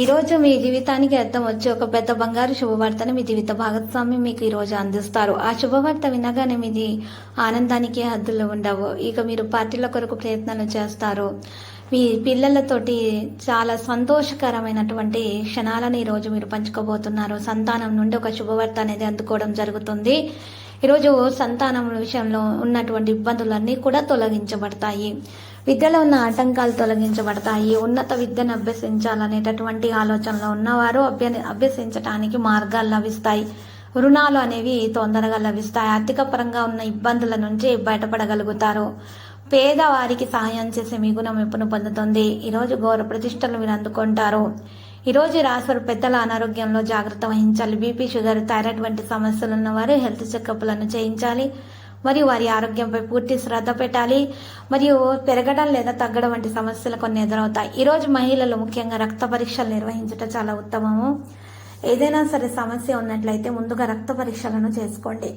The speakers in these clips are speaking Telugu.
ఈ రోజు మీ జీవితానికి అర్థం వచ్చి ఒక పెద్ద బంగారు శుభవార్తను మీ జీవిత భాగస్వామి మీకు ఈ రోజు అందిస్తారు. ఆ శుభవార్త వినగానే మీది ఆనందానికి హద్దులు ఉండవు. ఇక మీరు పార్టీల కొరకు ప్రయత్నాలు చేస్తారు. మీ పిల్లలతోటి చాలా సంతోషకరమైనటువంటి క్షణాలను ఈ రోజు మీరు పంచుకోబోతున్నారు. సంతానం నుండి ఒక శుభవార్త అనేది అందుకోవడం జరుగుతుంది. ఈరోజు సంతానం విషయంలో ఉన్నటువంటి ఇబ్బందులన్నీ కూడా తొలగించబడతాయి. విద్యలో ఉన్న ఆటంకాలు తొలగించబడతాయి. ఉన్నత విద్యను అభ్యసించాలనేటటువంటి ఆలోచనలో ఉన్నవారు అభ్య అభ్యసించడానికి మార్గాలు లభిస్తాయి. రుణాలు అనేవి తొందరగా లభిస్తాయి. ఆర్థిక పరంగా ఉన్న ఇబ్బందుల నుంచి బయటపడగలుగుతారు. పేదవారికి సహాయం చేసే మీ గుణం పొందుతుంది. ఈరోజు గౌరవ ప్రతిష్టలు మీరు అందుకుంటారు. ఈరోజు రాశివారు పెద్దల అనారోగ్యంలో జాగ్రత్త వహించాలి. బీపీ షుగర్ థైరాయిడ్ వంటి సమస్యలు ఉన్నవారు హెల్త్ చెకప్లను చేయించాలి. మరియు వారి ఆరోగ్యంపై పూర్తి శ్రద్ధ పెట్టాలి. మరియు పెరగడం లేదా తగ్గడం వంటి సమస్యలు కొన్ని ఎదురవుతాయి. ఈరోజు మహిళలు ముఖ్యంగా రక్త పరీక్షలు నిర్వహించడం చాలా ఉత్తమము. ఏదైనా సరే సమస్య ఉన్నట్లయితే ముందుగా రక్త పరీక్షలను చేసుకోండి.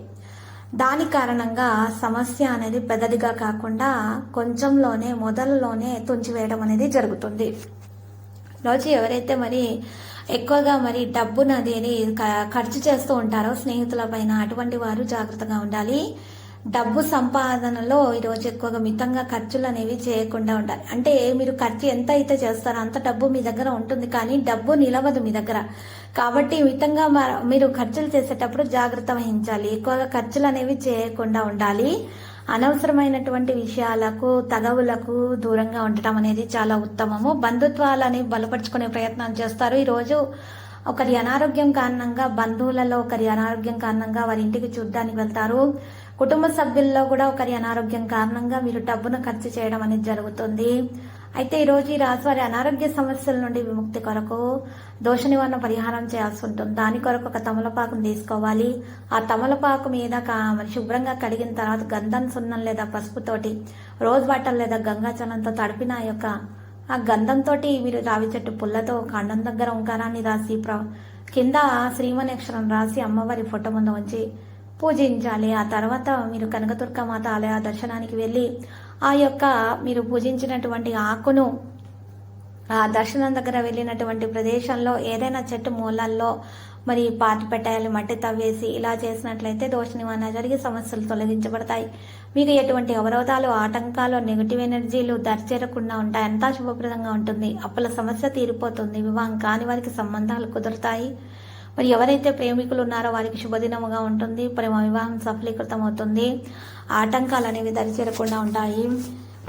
దాని కారణంగా సమస్య అనేది పెద్దదిగా కాకుండా కొంచెంలోనే మొదలలోనే తుంచివేయడం అనేది జరుగుతుంది. రోజు ఎవరైతే మరి ఎక్కువగా మరి డబ్బును అనేది ఖర్చు చేస్తూ ఉంటారో స్నేహితుల పైన అటువంటి వారు జాగ్రత్తగా ఉండాలి. డబ్బు సంపాదనలో ఈరోజు ఎక్కువగా మితంగా ఖర్చులు అనేవి చేయకుండా ఉండాలి. అంటే మీరు ఖర్చు ఎంత అయితే చేస్తారో అంత డబ్బు మీ దగ్గర ఉంటుంది కానీ డబ్బు నిలవదు మీ దగ్గర. కాబట్టి మితంగా మ- మీరు ఖర్చులు చేసేటప్పుడు జాగ్రత్త వహించాలి. ఎక్కువగా ఖర్చులు అనేవి చేయకుండా ఉండాలి. అనవసరమైనటువంటి విషయాలకు తగవులకు దూరంగా ఉండటం అనేది చాలా ఉత్తమము. బంధుత్వాలని బలపరుచుకునే ప్రయత్నం చేస్తారు. ఈరోజు ఒకరి అనారోగ్యం కారణంగా బంధువులలో ఒకరి అనారోగ్యం కారణంగా వారి ఇంటికి చూడ్డానికి వెళ్తారు. కుటుంబ సభ్యుల్లో కూడా ఒకరి అనారోగ్యం కారణంగా మీరు డబ్బును ఖర్చు చేయడం అనేది జరుగుతుంది. అయితే ఈరోజు ఈ రాశి వారి అనారోగ్య సమస్యల నుండి విముక్తి కొరకు దోష నివారణ పరిహారం చేయాల్సి ఉంటుంది. దాని కొరకు ఒక తమలపాకును తీసుకోవాలి. ఆ తమలపాకు మీద శుభ్రంగా కడిగిన తర్వాత గంధం సున్నం లేదా పసుపుతోటి రోజ్ వాటర్ లేదా గంగాచలంతో తడిపిన యొక్క ఆ గంధంతో మీరు రావి చెట్టు పుల్లతో కాండం దగ్గర ఓంకారాన్ని రాసి ప్ర కింద శ్రీమణి అక్షరం రాసి అమ్మవారి ఫోటో ముందు ఉంచి పూజించాలి. ఆ తర్వాత మీరు కనకదుర్గమాత ఆలయ దర్శనానికి వెళ్ళి ఆ యొక్క మీరు పూజించినటువంటి ఆకును ఆ దర్శనం దగ్గర వెళ్ళినటువంటి ప్రదేశంలో ఏదైనా చెట్టు మూలల్లో మరి పాతి పెట్టాలి మట్టి తవ్వేసి ఇలా చేసినట్లయితే దోష నివారణ జరిగి సమస్యలు తొలగించబడతాయి. మీకు ఎటువంటి అవరోధాలు ఆటంకాలు నెగిటివ్ ఎనర్జీలు దరిచేరకుండా ఉంటాయి. అంతా శుభప్రదంగా ఉంటుంది. అప్పుల సమస్య తీరిపోతుంది. వివాహం కాని వారికి సంబంధాలు కుదురుతాయి. మరి ఎవరైతే ప్రేమికులు ఉన్నారో వారికి శుభదినముగా ఉంటుంది. ప్రేమ వివాహం సఫలీకృతం అవుతుంది ఆటంకాలు అనేవి దరిచేరకుండా ఉంటాయి.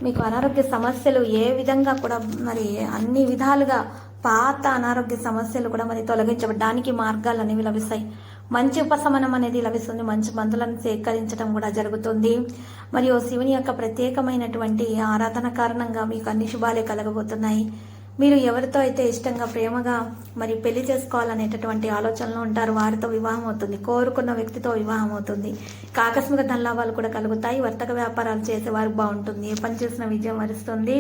మీకు అనారోగ్య సమస్యలు ఏ విధంగా కూడా మరి అన్ని విధాలుగా పాత అనారోగ్య సమస్యలు కూడా మరి తొలగించబడడానికి మార్గాలు అనేవి లభిస్తాయి. మంచి ఉపశమనం అనేది లభిస్తుంది. మంచి మందులను సేకరించడం కూడా జరుగుతుంది. మరియు శివుని యొక్క ప్రత్యేకమైనటువంటి ఆరాధన కారణంగా మీకు అన్ని శుభాలే కలగబోతున్నాయి. మీరు ఎవరితో అయితే ఇష్టంగా ప్రేమగా మరి పెళ్ళి చేసుకోవాలనేటటువంటి ఆలోచనలో ఉంటారు వారితో వివాహం అవుతుంది. కోరుకున్న వ్యక్తితో వివాహం అవుతుంది. ఆకస్మిక ధనలాభాలు కూడా కలుగుతాయి. వర్తక వ్యాపారాలు చేసేవారు బాగుంటుంది. ఏ పని చేసిన విజయం వరిస్తుంది.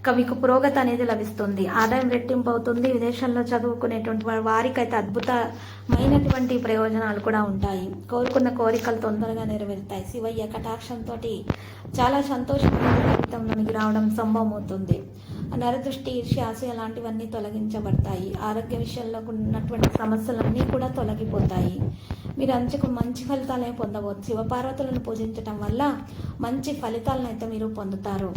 ఇక మీకు పురోగతి అనేది లభిస్తుంది. ఆదాయం రెట్టింపు అవుతుంది. విదేశాల్లో చదువుకునేటువంటి వారి వారికైతే అద్భుతమైనటువంటి ప్రయోజనాలు కూడా ఉంటాయి. కోరుకున్న కోరికలు తొందరగా నెరవేరుతాయి. శివయ్య కటాక్షంతో చాలా సంతోషమైన జీవితంలోనికి రావడం సంభవం అవుతుంది నరదృష్టి ఈర్ష్య ఆశ లాంటివన్నీ తొలగించబడతాయి. ఆరోగ్య విషయంలో ఉన్నటువంటి సమస్యలన్నీ కూడా తొలగిపోతాయి. మీరు అంచుకు మంచి ఫలితాలే పొందవచ్చు. శివపార్వతులను పూజించటం వల్ల మంచి ఫలితాలను అయితే మీరు పొందుతారు.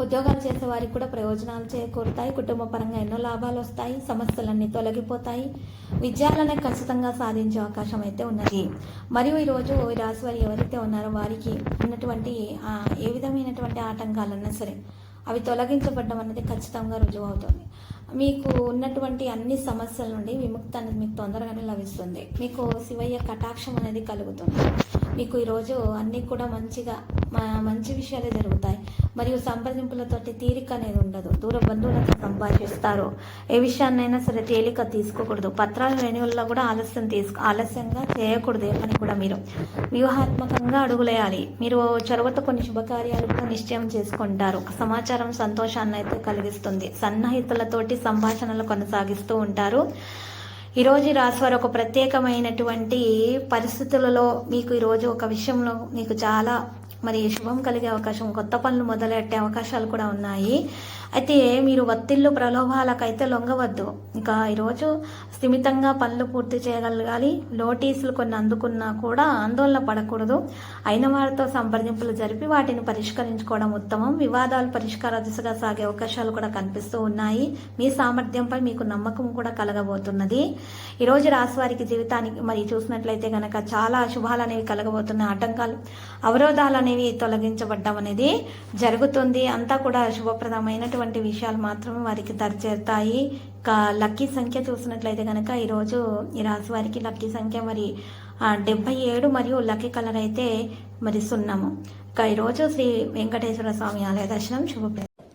ఉద్యోగాలు చేసే వారికి కూడా ప్రయోజనాలు చేకూరుతాయి. కుటుంబ పరంగా ఎన్నో లాభాలు వస్తాయి. సమస్యలన్నీ తొలగిపోతాయి. విజయాలనే ఖచ్చితంగా సాధించే అవకాశం అయితే ఉన్నది. మరియు ఈరోజు ఈ రాశి వారు ఎవరైతే ఉన్నారో వారికి ఉన్నటువంటి ఏ విధమైనటువంటి ఆటంకాలన్నా సరే అవి తొలగించబడడం అనేది ఖచ్చితంగా రుజువు అవుతుంది. మీకు ఉన్నటువంటి అన్ని సమస్యల నుండి విముక్తి అనేది మీకు తొందరగానే లభిస్తుంది. మీకు శివయ్య కటాక్షం అనేది కలుగుతుంది. మీకు ఈరోజు అన్నీ కూడా మంచిగా మంచి విషయాలే జరుగుతాయి. మరియు సంప్రదింపులతోటి తీరిక అనేది ఉండదు. దూర బంధువులతో సంభాషిస్తారు. ఏ విషయాన్నైనా సరే తేలిక తీసుకోకూడదు. పత్రాల రెన్యువల్లో కూడా ఆలస్యం తీసుకు ఆలస్యంగా చేయకూడదు. ఏ పని కూడా మీరు. వ్యూహాత్మకంగా అడుగులేయాలి. మీరు చొరవతో కొన్ని శుభకార్యాలు కూడా నిశ్చయం చేసుకుంటారు. సమాచారం సంతోషాన్ని అయితే కలిగిస్తుంది. సన్నిహితులతోటి సంభాషణలు కొనసాగిస్తూ ఉంటారు. ఈరోజు ఈ వారు ఒక ప్రత్యేకమైనటువంటి పరిస్థితులలో మీకు ఈరోజు ఒక విషయంలో మీకు చాలా మరి శుభం కలిగే అవకాశం కొత్త పనులు మొదలెట్టే అవకాశాలు కూడా ఉన్నాయి. అయితే మీరు ఒత్తిళ్ళు ప్రలోభాలకైతే లొంగవద్దు. ఇంకా ఈరోజు స్థిమితంగా పనులు పూర్తి చేయగలగాలి. నోటీసులు కొన్ని అందుకున్నా కూడా ఆందోళన పడకూడదు. అయిన వారితో సంప్రదింపులు జరిపి వాటిని పరిష్కరించుకోవడం ఉత్తమం. వివాదాలు పరిష్కార దిశగా సాగే అవకాశాలు కూడా కనిపిస్తూ ఉన్నాయి. మీ సామర్థ్యంపై మీకు నమ్మకం కూడా కలగబోతున్నది. ఈరోజు రాశి వారికి జీవితానికి మరి చూసినట్లయితే కనుక చాలా శుభాలు అనేవి కలగబోతున్నాయి. ఆటంకాలు అవరోధాలు అనేవి తొలగించబడ్డం అనేది జరుగుతుంది. అంతా కూడా శుభప్రదమైనటువంటి విషయాలు మాత్రం వారికి దరిచేరుతాయి. ఇంకా లక్కీ సంఖ్య చూసినట్లయితే కనుక ఈరోజు ఈ రాశి వారికి లక్కీ సంఖ్య మరి డెబ్బై ఏడు మరియు లక్కీ కలర్ అయితే మరి సున్నము. ఇక ఈరోజు శ్రీ వెంకటేశ్వర స్వామి ఆలయ దర్శనం శుభప్రదం.